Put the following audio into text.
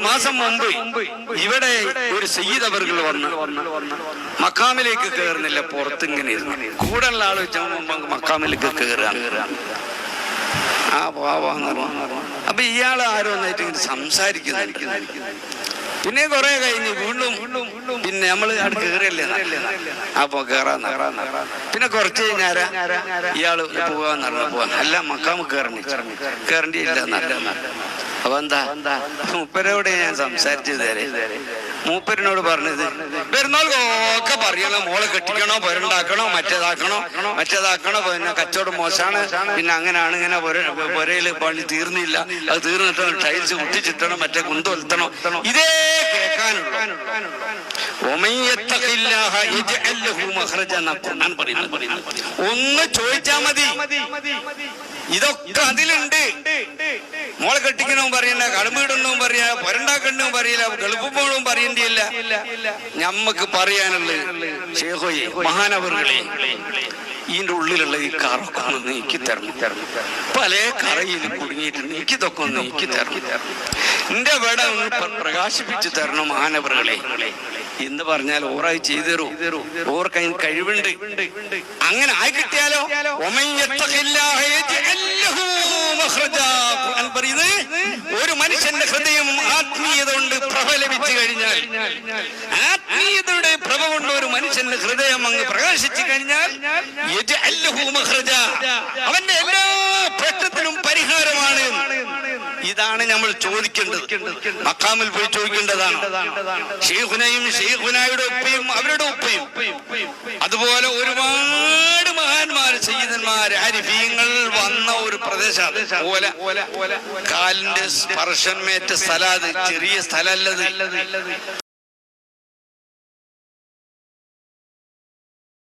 മാസം മുമ്പ് ഇവിടെ ഒരു സയ്യിദ് അവർ വന്ന് മക്കാമിലേക്ക് കയറുന്നില്ല പുറത്തിങ്ങനെ കൂടെ ഉള്ള ആൾ മക്കാമിലേക്ക് കയറുകയാണ് ആ പാവാന്ന് അപ്പൊ ഇയാൾ ആരോ ഒന്നായിട്ട് ഇങ്ങനെ സംസാരിക്കുന്നു പിന്നെ കുറെ കഴിഞ്ഞ് വീണ്ടും പിന്നെ നമ്മൾ അവിടെ കയറിയല്ലേ അപ്പൊ കേറാ പിന്നെ കുറച്ച് കഴിഞ്ഞാര ഇയാൾ പോവാന്ന് പറഞ്ഞു പോവാൻ അല്ല മക്കാമ് കയറണ്ടി കയറണ്ടി നല്ല അപ്പൊ എന്താ മൂപ്പരോട് ഞാൻ സംസാരിച്ചു തരേ മൂപ്പരനോട് പറഞ്ഞത് പെരുന്നാൾക്കൊക്കെ പറയണം. മോളെ കെട്ടിക്കണോ പൊരുണ്ടാക്കണോ മറ്റേതാക്കണോ മറ്റേതാക്കണോ. പിന്നെ കച്ചവടം മോശമാണ്. പിന്നെ അങ്ങനെയാണ് ഇങ്ങനെ പുരയിൽ പണി തീർന്നില്ല. അത് തീർന്നിട്ട് ടൈൽസ് കുട്ടിച്ചിട്ടണം മറ്റേ കുന്തൊലത്തണം ഇതേ. ഒന്ന് ചോദിച്ചാ മതി. ഇതൊക്കെ അതിലുണ്ട്. മോളെ കെട്ടിക്കണവും പറയണ്ട കടമ്പിടണവും പറയാ കണ്ണും പറയില്ല ഗൾഫുമ്പോഴും പറയേണ്ടിയില്ല. ഞമ്മക്ക് പറയാനുള്ളത് ഷേഹോയെ മഹാനവറുകളെ ഇതിന്റെ ഉള്ളിലുള്ള ഈ കറൊക്കെ ഒന്ന് നീക്കി തരണം. പല കറയിൽ കുടുങ്ങിയിട്ട് നീക്കിതൊക്കെ ഒന്ന് നീക്കി തരണം. എന്റെ വേട ഒന്ന് പ്രകാശിപ്പിച്ചു തരണം മഹാനവറുകളെ. എന്ന് പറഞ്ഞാൽ ഓറായി ചെയ്തു തരൂ ഓർക്ക് അതിന് കഴിവുണ്ട്. അങ്ങനെ ആയി കിട്ടിയാലോ? ഒമൻ യത്തഖില്ലാഹ യജ്അൽ ലഹു മഖ്റജാ. ഖുർആൻ പറയുന്നത് ഒരു മനുഷ്യന്റെ ഹൃദയം ആത്മീയത ലഭിച്ചു കഴിഞ്ഞാൽ ആത്മീയതയുടെ പ്രഭ കൊണ്ട് ഒരു മനുഷ്യന്റെ ഹൃദയം അങ്ങ് പ്രകാശിച്ചു കഴിഞ്ഞാൽ. അവന്റെ എല്ലാ പ്രശ്നത്തിനും പരിഹാരമാണ് ഇതാണ് നമ്മൾ ചോദിക്കേണ്ടത്. മക്കാമിൽ പോയി ചോദിക്കേണ്ടതാണ്. ഷെയ്ഖുനയും ഷെയ്ഖുനായുടെ ഉപ്പയും അവരുടെ ഉപ്പയും. അതുപോലെ ഒരുപാട് സയ്യിദന്മാർ ആരിഫീങ്ങൾ വന്ന ഒരു പ്രദേശം ഓല കാലിന്റെ സ്പർശന്മേറ്റ സ്ഥലം ചെറിയ സ്ഥലമല്ലത്